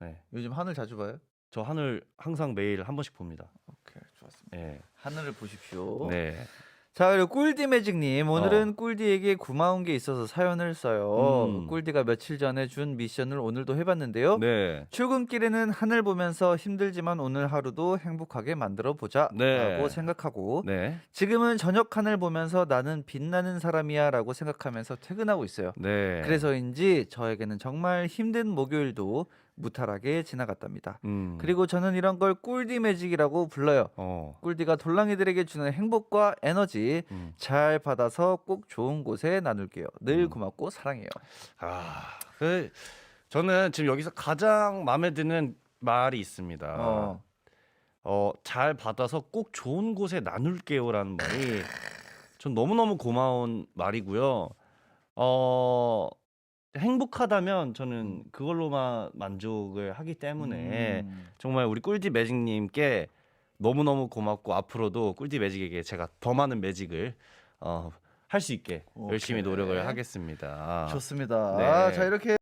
네. 요즘 하늘 자주 봐요? 저 하늘 항상 매일 한 번씩 봅니다. 오케이 좋았습니다. 예. 하늘을 보십시오. 네. 자 그리고 꿀디 매직님 오늘은 꿀디에게 고마운 게 있어서 사연을 써요. 음. 꿀디가 며칠 전에 준 미션을 오늘도 해봤는데요. 네. 출근길에는 하늘 보면서 힘들지만 오늘 하루도 행복하게 만들어 보자라고 네. 생각하고 네. 지금은 저녁 하늘 보면서 나는 빛나는 사람이야라고 생각하면서 퇴근하고 있어요. 네. 그래서인지 저에게는 정말 힘든 목요일도 무탈하게 지나갔답니다. 음. 그리고 저는 이런 걸 꿀디 매직이라고 불러요. 어. 꿀디가 돌랑이들에게 주는 행복과 에너지 음. 잘 받아서 꼭 좋은 곳에 나눌게요. 늘 음. 고맙고 사랑해요. 아. 그 저는 지금 여기서 가장 마음에 드는 말이 있습니다. 어. 어, 잘 받아서 꼭 좋은 곳에 나눌게요라는 말이 전 너무너무 고마운 말이고요. 어, 행복하다면 저는 그걸로만 만족을 하기 때문에 음. 정말 우리 꿀디 매직님께 너무너무 고맙고 앞으로도 꿀디 매직에게 제가 더 많은 매직을 어, 할 수 있게 열심히 오케이. 노력을 하겠습니다. 좋습니다. 네. 자 이렇게